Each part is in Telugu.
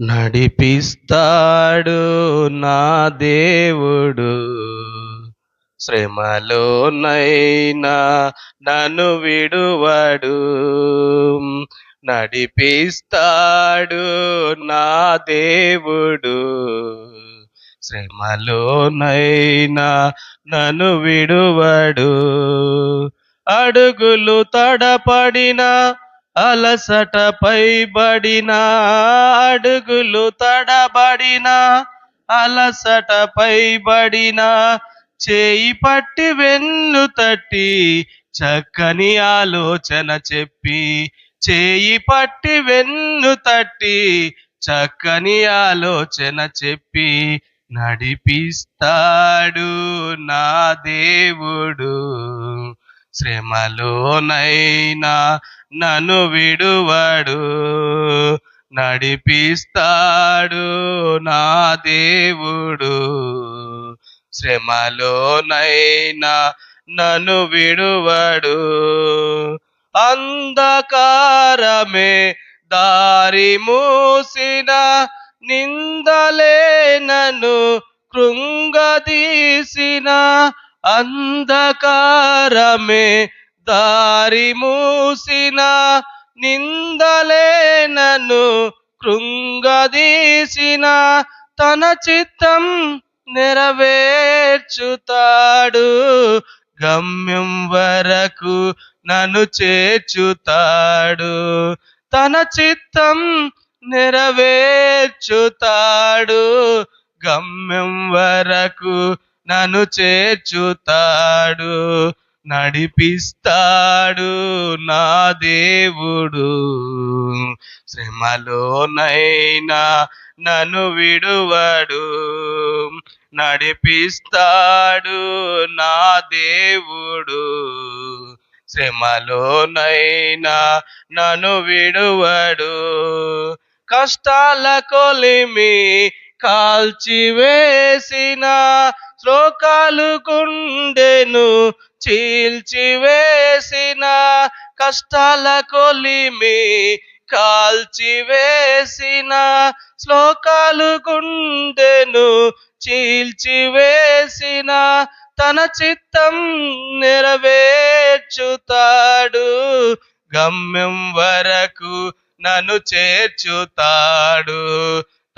నడిపిస్తాడు నా దేవుడు శ్రమలోనైనా నన్ను విడువడు. నడిపిస్తాడు నా దేవుడు శ్రమలోనైనా నన్ను విడువడు. అడుగులు తడపడినా అలసట పైబడిన అడుగులు తడబడిన అలసట పైబడిన చేయి పట్టి వెన్ను తట్టి చక్కని ఆలోచన చెప్పి చేయి పట్టి వెన్ను తట్టి చక్కని ఆలోచన చెప్పి నడిపిస్తాడు నా దేవుడు. శ్రమలోనైనా నన్ను విడువడు నడిపిస్తాడు నా దేవుడు. శ్రమలోనైనా నన్ను విడువడు అంధకారమే దారి మూసిన నిందలే నన్ను కృంగదీసిన. అంధకారమే దారి మూసిన నిందలే నన్ను కృంగదీసిన తన చిత్తం నెరవేర్చుతాడు. గమ్యం వరకు నన్ను చేర్చుతాడు. తన చిత్తం నెరవేర్చుతాడు. గమ్యం వరకు నన్ను చేర్చుతాడు నడిపిస్తాడు నా దేవుడు. శ్రమలోనైనా నన్ను విడువడు నడిపిస్తాడు నా దేవుడు. శ్రమలోనైనా నన్ను విడువడు కష్టాల కొలిమి కాల్చివేసిన శ్లోకాలు గుండెను చీల్చివేసిన కష్టాల కొలిమి కాల్చివేసిన శ్లోకాలు గుండెను చీల్చివేసిన తన చిత్తం నెరవేర్చుతాడు. గమ్యం వరకు నన్ను చేర్చుతాడు.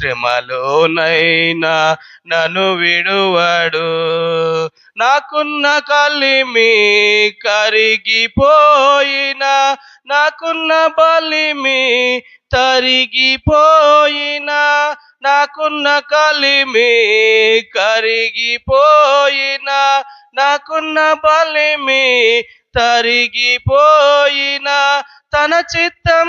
శ్రమలోనైనా నన్ను విడువడు. నాకున్న కలిమి కరిగిపోయిన నాకున్న బలిమి తరిగిపోయిన నాకున్న కలిమి కరిగిపోయిన నాకున్న బలిమి తరిగిపోయిన తన చిత్తం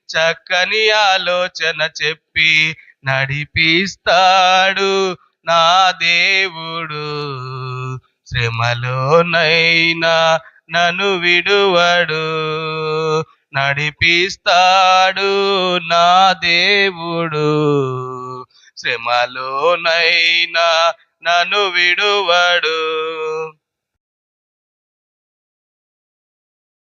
చక్కని ఆలోచన చెప్పి నడిపిస్తాడు నా దేవుడు. శ్రమలోనైనా నన్ను విడువడు నడిపిస్తాడు నా దేవుడు. శ్రమలోనైనా నన్ను విడువడు.